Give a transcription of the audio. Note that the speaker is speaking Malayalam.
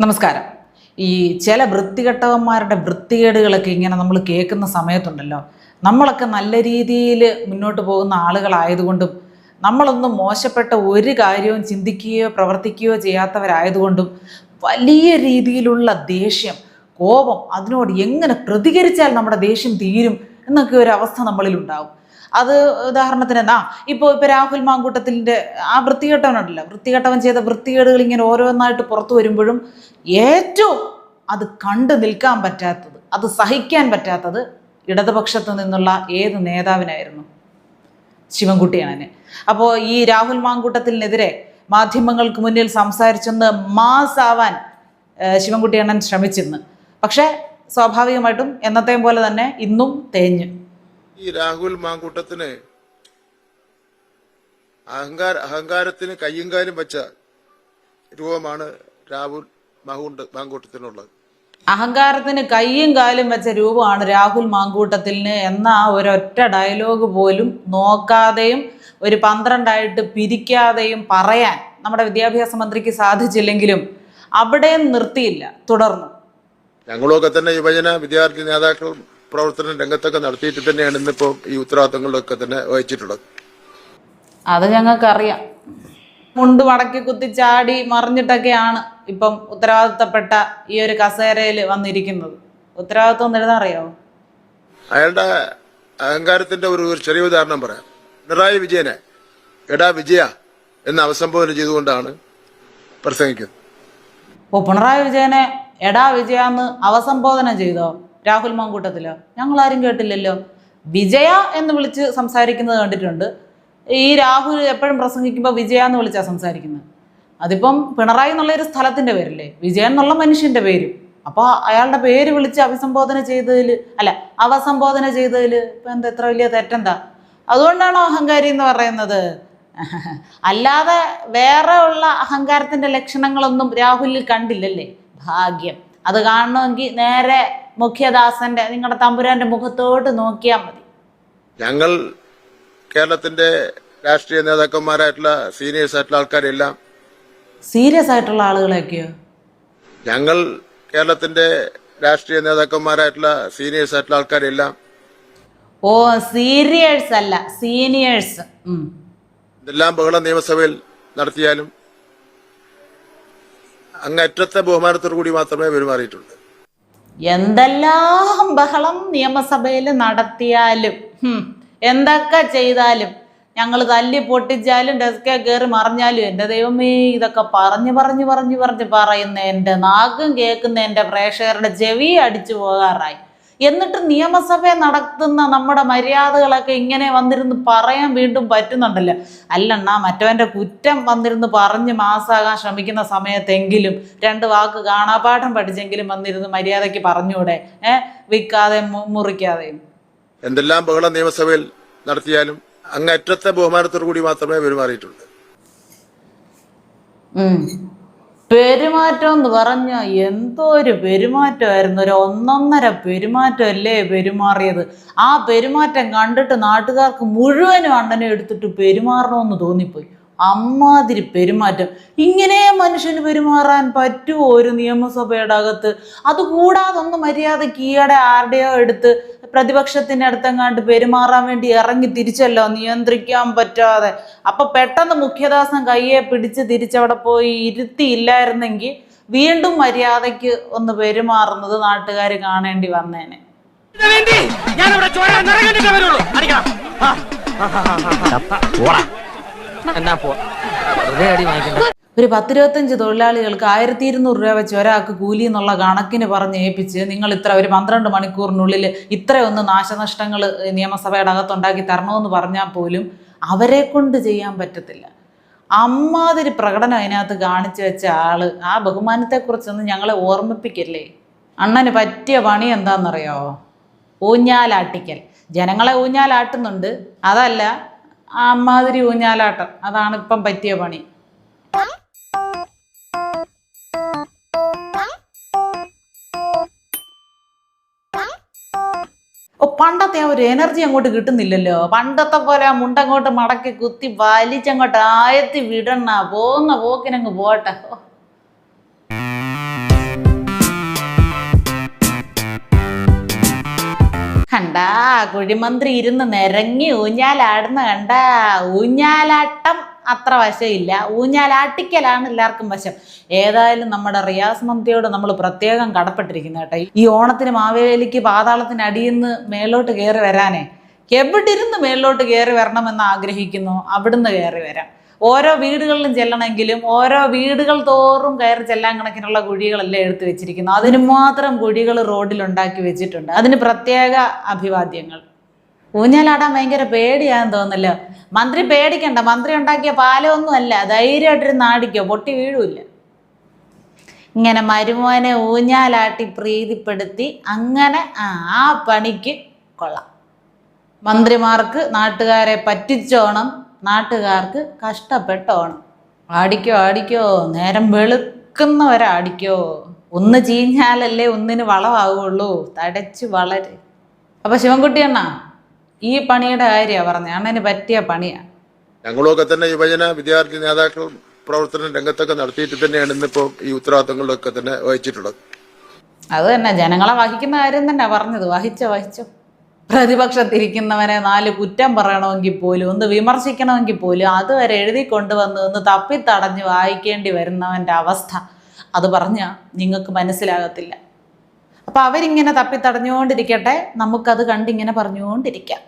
നമസ്കാരം. ഈ ചില വൃത്തികെട്ടവന്മാരുടെ വൃത്തികേടുകളൊക്കെ ഇങ്ങനെ നമ്മൾ കേൾക്കുന്ന സമയത്തുണ്ടല്ലോ. നമ്മളൊക്കെ നല്ല രീതിയിൽ മുന്നോട്ട് പോകുന്ന ആളുകളായതുകൊണ്ടും നമ്മളൊന്നും മോശപ്പെട്ട ഒരു കാര്യവും ചിന്തിക്കുകയോ പ്രവർത്തിക്കുകയോ ചെയ്യാത്തവരായതുകൊണ്ടും വലിയ രീതിയിലുള്ള ദേഷ്യം കോപം അതിനോട് എങ്ങനെ പ്രതികരിച്ചാൽ നമ്മുടെ ദേഷ്യം തീരും എന്നൊക്കെ ഒരു അവസ്ഥ നമ്മളിൽ ഉണ്ടാവും അത് ഉദാഹരണത്തിന് എന്നാ ഇപ്പോൾ ഇപ്പോൾ രാഹുൽ മാങ്കൂട്ടത്തിന്റെ ആ വൃത്തികെട്ടവനുണ്ടല്ലോ വൃത്തികെട്ടവൻ ചെയ്ത വൃത്തികേടുകൾ ഇങ്ങനെ ഓരോന്നായിട്ട് പുറത്തു വരുമ്പോഴും ഏറ്റവും അത് കണ്ടു നിൽക്കാൻ പറ്റാത്തത് അത് സഹിക്കാൻ പറ്റാത്തത് ഇടതുപക്ഷത്ത് നിന്നുള്ള ഏത് നേതാവിനായിരുന്നു? ശിവൻകുട്ടിയാണ് അപ്പോൾ ഈ രാഹുൽ മാങ്കൂട്ടത്തിനെതിരെ മാധ്യമങ്ങൾക്ക് മുന്നിൽ സംസാരിച്ചെന്ന് മാസാവാൻ ആവാൻ ഏഹ്, ശിവൻകുട്ടി അണ്ണൻ ശ്രമിച്ചിരുന്നു. പക്ഷേ സ്വാഭാവികമായിട്ടും എന്നത്തെയും പോലെ തന്നെ ഇന്നും തേഞ്ഞു. ഈ രാഹുൽ മാങ്കൂട്ടത്തിന് അഹങ്കാര അഹങ്കാരത്തിന് കയ്യും കാലും വെച്ച രൂപമാണ് രാഹുൽ മാങ്കൂട്ട മാങ്കൂട്ടത്തിനുള്ളത്. അഹങ്കാരത്തിന് കയ്യും കാലും വെച്ച രൂപമാണ് രാഹുൽ മാങ്കൂട്ടത്തിന് എന്ന ആ ഒരൊറ്റ ഡയലോഗ് പോലും നോക്കാതെയും ഒരു പന്ത്രണ്ടായിട്ട് പിരിക്കാതെയും പറയാൻ നമ്മുടെ വിദ്യാഭ്യാസ മന്ത്രിക്ക് സാധിച്ചില്ലെങ്കിലും അവിടെയും നിർത്തിയില്ല തുടർന്നു. ഞങ്ങളൊക്കെ തന്നെ യുവജന വിദ്യാർത്ഥി നേതാക്കൾ പ്രവർത്തന രംഗത്തൊക്കെ നടത്തിയിട്ട് തന്നെയാണ് ഇന്നിപ്പോ ഈ ഉത്തരവാദിത്തങ്ങളിലൊക്കെ തന്നെ വഹിച്ചിട്ടുള്ളത്. അത് ഞങ്ങൾക്കറിയാം. മുണ്ട് മടക്കി കുത്തിച്ചാടി മറിഞ്ഞിട്ടൊക്കെയാണ് ഇപ്പം ഉത്തരവാദിത്തപ്പെട്ട ഈ ഒരു കസേരയിൽ വന്നിരിക്കുന്നത്. ഉത്തരവാദിത്വം എഴുതാൻ അയാളുടെ അഹങ്കാരത്തിന്റെ ഒരു ഒരു ചെറിയ ഉദാഹരണം പറയാം. പിണറായി വിജയനെ എടാ വിജയ എന്ന് അവസംബോധന ചെയ്തുകൊണ്ടാണ് പ്രസംഗിക്കുന്നത്. ഓ പിണറായി വിജയനെ എടാ വിജയ എന്ന് അവസംബോധന ചെയ്തോ? രാഹുൽ മാങ്കൂട്ടത്തിലോ. ഞങ്ങൾ ആരും കേട്ടില്ലല്ലോ. വിജയ എന്ന് വിളിച്ച് സംസാരിക്കുന്നത് കണ്ടിട്ടുണ്ട്. ഈ രാഹുൽ എപ്പോഴും പ്രസംഗിക്കുമ്പോൾ വിജയ എന്ന് വിളിച്ചാ സംസാരിക്കുന്നത് അതിപ്പം പിണറായി എന്നുള്ള ഒരു സ്ഥലത്തിന്റെ പേരല്ലേ? വിജയൻ എന്നുള്ള മനുഷ്യന്റെ പേര്. അപ്പോൾ അയാളുടെ പേര് വിളിച്ച് അഭിസംബോധന ചെയ്തതിൽ അല്ല അവസംബോധന ചെയ്തതിൽ ഇപ്പം എന്താ എത്ര വലിയ തെറ്റെന്താ? അതുകൊണ്ടാണോ അഹങ്കാരി എന്ന് പറയുന്നത്? അല്ലാതെ വേറെ ഉള്ള അഹങ്കാരത്തിന്റെ ലക്ഷണങ്ങളൊന്നും രാഹുലിൽ കണ്ടില്ലല്ലേ? ഭാഗ്യം. അത് കാണണമെങ്കിൽ നേരെ മുഖ്യദാസന്റെ നിങ്ങളുടെ തമ്പുരാന്റെ മുഖത്തോട്ട് നോക്കിയാൽ മതി. ഞങ്ങൾ കേരളത്തിന്റെ രാഷ്ട്രീയ നേതാക്കന്മാരായിട്ടുള്ള സീനിയേഴ്സ് ആയിട്ടുള്ള ആൾക്കാരെല്ലാം സീരിയസ് ആയിട്ടുള്ള ആളുകളൊക്കെയോ ഞങ്ങൾ കേരളത്തിന്റെ രാഷ്ട്രീയ നേതാക്കന്മാരായിട്ടുള്ള സീനിയേഴ്സ് ആയിട്ടുള്ള ആൾക്കാരെല്ലാം ഓ സീരിയേഴ്സ് അല്ല സീനിയേഴ്സ് ഇതെല്ലാം ബഹള നിയമസഭയിൽ നടത്തിയാലും അങ്ങറ്റത്തെ ബഹുമാനത്തോടു കൂടി മാത്രമേ പെരുമാറിയിട്ടുള്ളൂ എന്തെല്ലാം ബഹളം നിയമസഭയിൽ നടത്തിയാലും എന്തൊക്കെ ചെയ്താലും ഞങ്ങൾ തല്ലി പൊട്ടിച്ചാലും ഡെസ്കെ കയറി മറിഞ്ഞാലും എന്റെ ദൈവമേ ഇതൊക്കെ പറഞ്ഞു പറഞ്ഞു പറഞ്ഞു പറഞ്ഞു പറയുന്ന എന്റെ നാക്കും കേൾക്കുന്ന എന്റെ പ്രേക്ഷകരുടെ ചെവി അടിച്ചു പോകാറായി. എന്നിട്ട് നിയമസഭ നടത്തുന്ന നമ്മുടെ മര്യാദകളൊക്കെ ഇങ്ങനെ വന്നിരുന്ന് പറയാൻ വീണ്ടും പറ്റുന്നുണ്ടല്ലോ? അല്ലണ്ണ മറ്റവന്റെ കുറ്റം വന്നിരുന്ന് പറഞ്ഞ് മാസാകാൻ ശ്രമിക്കുന്ന സമയത്തെങ്കിലും രണ്ട് വാക്ക് കാണാപാഠം പഠിച്ചെങ്കിലും വന്നിരുന്ന് മര്യാദയ്ക്ക് പറഞ്ഞൂടെ? ഏ? വിൽക്കാതെ മുറിക്കാതെയും. എന്തെല്ലാം ബഹളം നിയമസഭയിൽ നടത്തിയാലും അങ്ങറ്റത്തെ ബഹുമാനത്തോടു കൂടി മാത്രമേ പെരുമാറിയിട്ടുള്ളൂ. പെരുമാറ്റം എന്ന് പറഞ്ഞ എന്തോ ഒരു പെരുമാറ്റമായിരുന്നു. ഒരു ഒന്നൊന്നര പെരുമാറ്റം അല്ലേ പെരുമാറിയത്? ആ പെരുമാറ്റം കണ്ടിട്ട് നാട്ടുകാർക്ക് മുഴുവനും അണ്ണനെ എടുത്തിട്ട് പെരുമാറണമെന്ന് തോന്നിപ്പോയി. അമ്മാതിരി പെരുമാറ്റം. ഇങ്ങനെ മനുഷ്യന് പെരുമാറാൻ പറ്റുമോ ഒരു നിയമസഭയുടെ അകത്ത്? അതുകൂടാതെ ഒന്ന് മര്യാദയ്ക്ക് ഈയിടെ ആരുടെയോ എടുത്ത് പ്രതിപക്ഷത്തിന്റെ അടുത്തെങ്ങാണ്ട് പെരുമാറാൻ വേണ്ടി ഇറങ്ങി തിരിച്ചല്ലോ? നിയന്ത്രിക്കാൻ പറ്റാതെ. അപ്പൊ പെട്ടെന്ന് മുഖ്യദാസൻ കയ്യെ പിടിച്ച് തിരിച്ചവിടെ പോയി ഇരുത്തിയില്ലായിരുന്നെങ്കിൽ വീണ്ടും മര്യാദയ്ക്ക് ഒന്ന് പെരുമാറുന്നത് നാട്ടുകാർ കാണേണ്ടി വന്നേനെ. എന്നാ പോ ഒരു പത്തിരുപത്തഞ്ച് തൊഴിലാളികൾക്ക് ആയിരത്തി ഇരുന്നൂറ് രൂപ വെച്ച് ഒരാൾക്ക് കൂലി എന്നുള്ള കണക്കിന് പറഞ്ഞ് ഏൽപ്പിച്ച് നിങ്ങൾ ഇത്ര ഒരു പന്ത്രണ്ട് മണിക്കൂറിനുള്ളിൽ ഇത്രയൊന്ന് നാശനഷ്ടങ്ങൾ നിയമസഭയുടെ അകത്തുണ്ടാക്കി തരണമെന്ന് പറഞ്ഞാൽ പോലും അവരെ കൊണ്ട് ചെയ്യാൻ പറ്റത്തില്ല. അമ്മാതിരി പ്രകടനം അതിനകത്ത് കാണിച്ചു വെച്ച ആൾ ആ ബഹുമാനത്തെക്കുറിച്ചൊന്നും ഞങ്ങളെ ഓർമ്മിപ്പിക്കല്ലേ? അണ്ണന് പറ്റിയ പണി എന്താണെന്നറിയോ? ഊഞ്ഞാലാട്ടിക്കൽ. ജനങ്ങളെ ഊഞ്ഞാലാട്ടുന്നുണ്ട്. അതല്ല അമ്മാതിരി ഊഞ്ഞാലാട്ടം. അതാണ് ഇപ്പം പറ്റിയ പണി. പണ്ടത്തെ ആ ഒരു എനർജി അങ്ങോട്ട് കിട്ടുന്നില്ലല്ലോ. പണ്ടത്തെ പോലെ ആ മുണ്ടങ്ങോട്ട് മടക്കി കുത്തി വലിച്ചങ്ങോട്ട് ആയത്തി വിടണ പോകുന്ന പോക്കിനങ്ങ് പോട്ടെ കണ്ടാ കുഴിമന്ത്രി ഇരുന്ന് നിരങ്ങി ഊഞ്ഞാലാടുന്ന കണ്ടാ ഊഞ്ഞാലാട്ടം അത്ര വശമില്ല. ഊഞ്ഞാലാട്ടിക്കലാണ് എല്ലാവർക്കും വശം. ഏതായാലും നമ്മുടെ റിയാസ് മന്ത്രിയോട് നമ്മൾ പ്രത്യേകം കടപ്പെട്ടിരിക്കുന്നു കേട്ടോ. ഈ ഓണത്തിന് മാവേലിക്ക് പാതാളത്തിന് അടിയിന്ന് മേലോട്ട് കയറി വരാനേ. എവിടെ ഇരുന്ന് മേലോട്ട് കയറി വരണമെന്ന് ആഗ്രഹിക്കുന്നു? അവിടുന്ന് കയറി വരാം. ഓരോ വീടുകളിലും ചെല്ലണമെങ്കിലും ഓരോ വീടുകൾ തോറും കയറി ചെല്ലാൻ കണക്കിനുള്ള കുഴികളല്ലേ എടുത്തു വെച്ചിരിക്കുന്നു. അതിന് മാത്രം കുഴികൾ റോഡിൽ ഉണ്ടാക്കി വെച്ചിട്ടുണ്ട്. അതിന് പ്രത്യേക അഭിവാദ്യങ്ങൾ. ഊഞ്ഞാലാടാൻ ഭയങ്കര പേടിയാന്ന് തോന്നല്ലോ മന്ത്രി പേടിക്കണ്ട. മന്ത്രി ഉണ്ടാക്കിയ പാലമൊന്നുമല്ല അല്ല. നാടിക്കോ? പൊട്ടി വീഴൂല്ല. ഇങ്ങനെ മരുമോനെ ഊഞ്ഞാലാട്ടി പ്രീതിപ്പെടുത്തി അങ്ങനെ ആ പണിക്ക് കൊള്ളാം. മന്ത്രിമാർക്ക് നാട്ടുകാരെ പറ്റിച്ചോണം. നാട്ടുകാർക്ക് കഷ്ടപ്പെട്ടോണം. ആടിക്കോ ആടിക്കോ നേരം വെളുക്കുന്നവരാടിക്കോ ഒന്ന് ചീഞ്ഞാലല്ലേ ഒന്നിന് വളമാവുള്ളൂ തടച്ച് വളര്. അപ്പൊ ശിവൻകുട്ടി അണ്ണ ഈ പണിയുടെ കാര്യമാണ് പറഞ്ഞത് അണ്ണന് പറ്റിയ പണിയാണ് ഞങ്ങളൊക്കെ തന്നെ യുവജന വിദ്യാർത്ഥി നേതാക്കൾ പ്രവർത്തന രംഗത്തൊക്കെ നടത്തിയിട്ട് തന്നെയാണ് ഇന്നിപ്പോ ഈ ഉത്തരവാദിത്തങ്ങളിലൊക്കെ തന്നെ വഹിച്ചിട്ടുള്ളത്. അത് തന്നെ. ജനങ്ങളെ വഹിക്കുന്ന കാര്യം തന്നെ പറഞ്ഞത്. വഹിച്ചോ വഹിച്ചോ. പ്രതിപക്ഷത്തിരിക്കുന്നവനെ നാല് കുറ്റം പറയണമെങ്കിൽ പോലും ഒന്ന് വിമർശിക്കണമെങ്കിൽ പോലും അതുവരെ എഴുതി കൊണ്ടുവന്ന് ഒന്ന് തപ്പിത്തടഞ്ഞ് വായിക്കേണ്ടി വരുന്നവന്റെ അവസ്ഥ. അത് പറഞ്ഞാൽ നിങ്ങൾക്ക് മനസ്സിലാകത്തില്ല. അപ്പം അവരിങ്ങനെ തപ്പിത്തടഞ്ഞുകൊണ്ടിരിക്കട്ടെ. നമുക്കത് കണ്ടിങ്ങനെ പറഞ്ഞുകൊണ്ടിരിക്കാം.